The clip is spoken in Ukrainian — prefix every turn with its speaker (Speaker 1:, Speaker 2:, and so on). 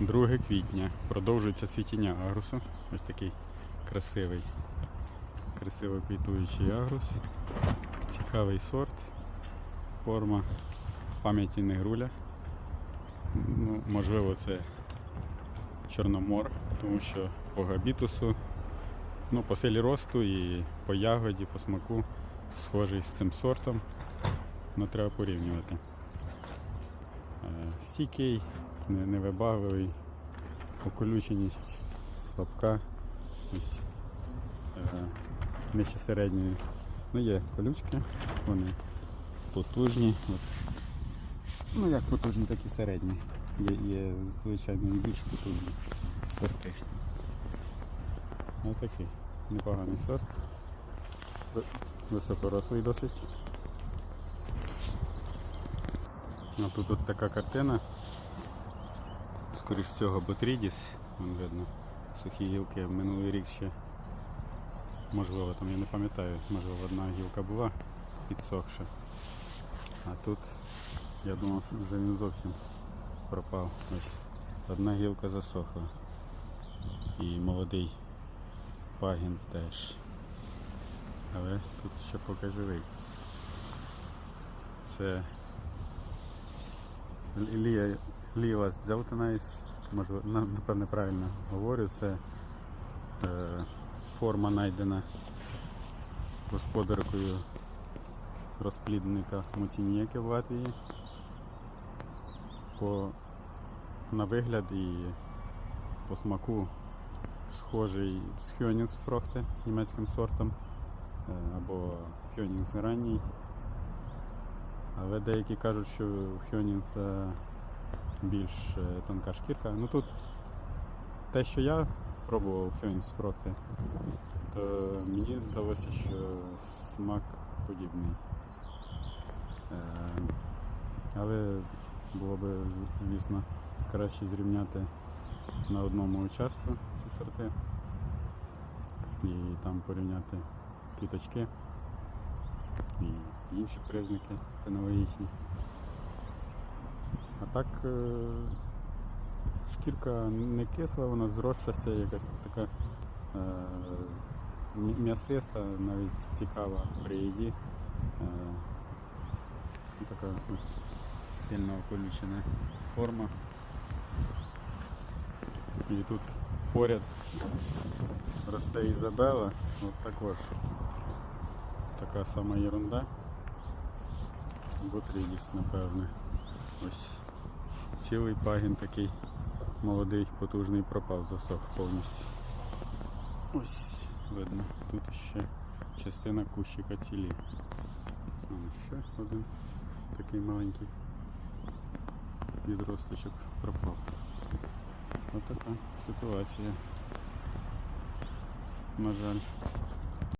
Speaker 1: 2 квітня. Продовжується цвітіння агрусу. Ось такий красивий, красиво квітуючий агрус. Цікавий сорт. Форма пам'яті негруля. Ну, можливо, це Чорномор, тому що по габітусу, ну, по силі росту і по ягоді, по смаку схожий з цим сортом. Ну, треба порівнювати. Е, Стійкий, невибагливий, поколюченість слабка, ось, е, нижче середньої. Ну, є колючки, вони потужні. От. Ну, як потужні, так і середні. Є, є звичайно, більш потужні сорти. Ось такий непоганий сорт. Високорослий досить. А тут от така картина. Скоріш всього Ботрідіс, вон видно, сухі гілки минулий рік ще. Можливо, там я не пам'ятаю, можливо одна гілка була підсохша. А тут я думав, що вже він зовсім пропав. Ось одна гілка засохла. І молодий пагін теж. Але тут ще поки живий. Це Лія Лілас Дзелтенайс, можливо, напевне правильно говорю, це е, форма знайдена господаркою розплідника Муцінієки в Латвії. По, на вигляд і по смаку схожий з Хьонінсфрохте німецьким сортом е, або Хьонінс ранній. Але деякі кажуть, що в Хьонінса більш е, тонка шкірка. Ну тут те, що я пробував Хьонінсфрохте, то мені здалося, що смак подібний. Е, Але було б, звісно, краще зрівняти на одному участку ці сорти і там порівняти квіточки і інші признаки фенологічні. А так е, шкірка не кисла, вона зросшася, якась така е, м'я- м'ясиста, навіть цікава при їді. Е, ну, така ось сильно околючена форма. І тут поряд росте Ізабела, от також така сама ерунда. Ботрідіс, напевне. Ось цілий пагін такий молодий, потужний пропав, засох повністю. Ось видно, тут ще частина кущика цілі. А ще один такий маленький відросточок пропав. Ось така ситуація. На жаль.